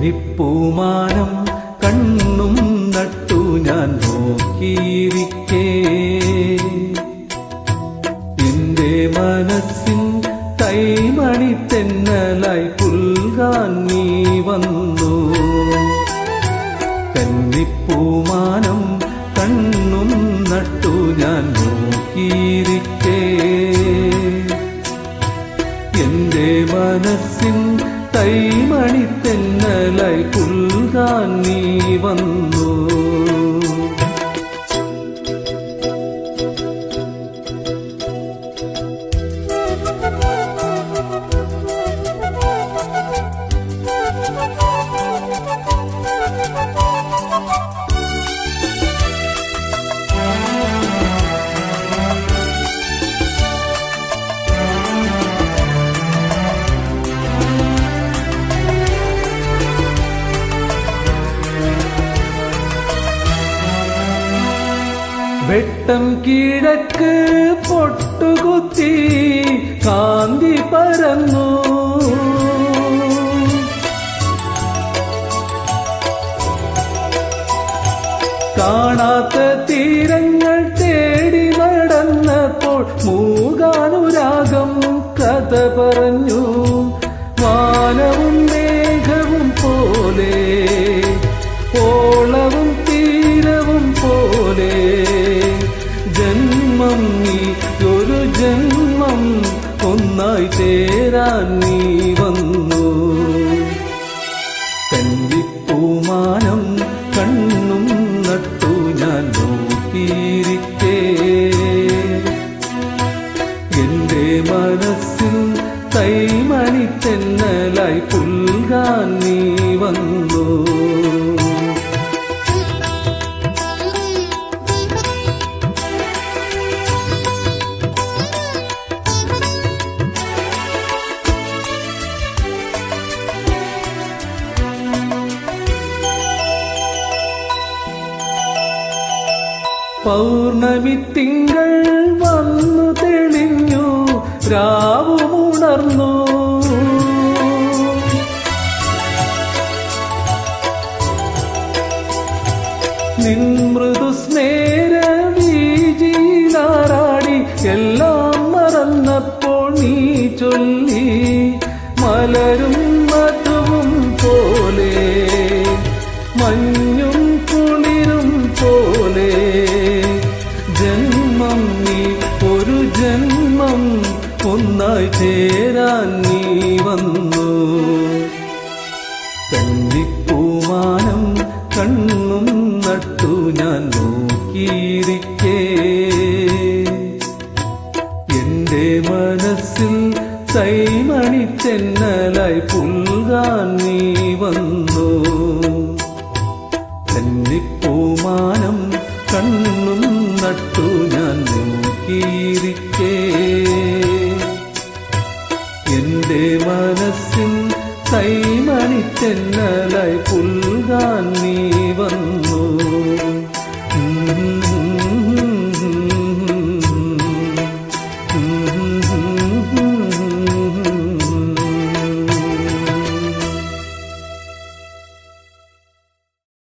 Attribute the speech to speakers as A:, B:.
A: നിപ്പുമാനം കണ്ണും നട്ടു ഞാൻ നോക്കിയിരിക്കേ. എന്റെ മനസ്സിൽ കൈമണി തെന്നലായി പുൽകാൻ നീ വന്നു. കന്നിപ്പൂമാനം കണ്ണും നട്ടു ഞാൻ നോക്കിയിരിക്കേ. എന്റെ മനസ്സിൻ കൈമണി கடலை புல்தான் நீ வந்த വെട്ടം കിഴക്ക് പൊട്ടുകുത്തി കാന്തി പരന്നു. കാണാത്ത തീരങ്ങൾ തേടി നടന്നപ്പോൾ മൂകാനുരാഗം കഥ പറഞ്ഞു. ഒന്നായി ചേരാൻ നീ വന്നു. കല്ലിപ്പൂമാനം കണ്ണും നട്ടു ഞാൻ നോക്കിയിരിക്കേ. എന്റെ മനസ്സിൽ തൈമണി തെന്നലായി പുൽകാൻ നീ വന്നു. പൗർണമി തിങ്കൾ വന്നു തെളിഞ്ഞു രാവുമുണർന്നു നിൻ ജന്മം നീ ഒരു ജന്മം ഒന്നായി ചേരാൻ നീ വന്നു. കന്നിപ്പൂമാനം കണ്ണും നട്ടു ഞാൻ നോക്കിയിരിക്കേ. എന്റെ മനസ്സിൽ തൈമണി തെന്നലായി പുൽകാൻ നീ എന്റെ മനസ്സിൻ തൈമണി തെന്നലായി പുൽകാൻ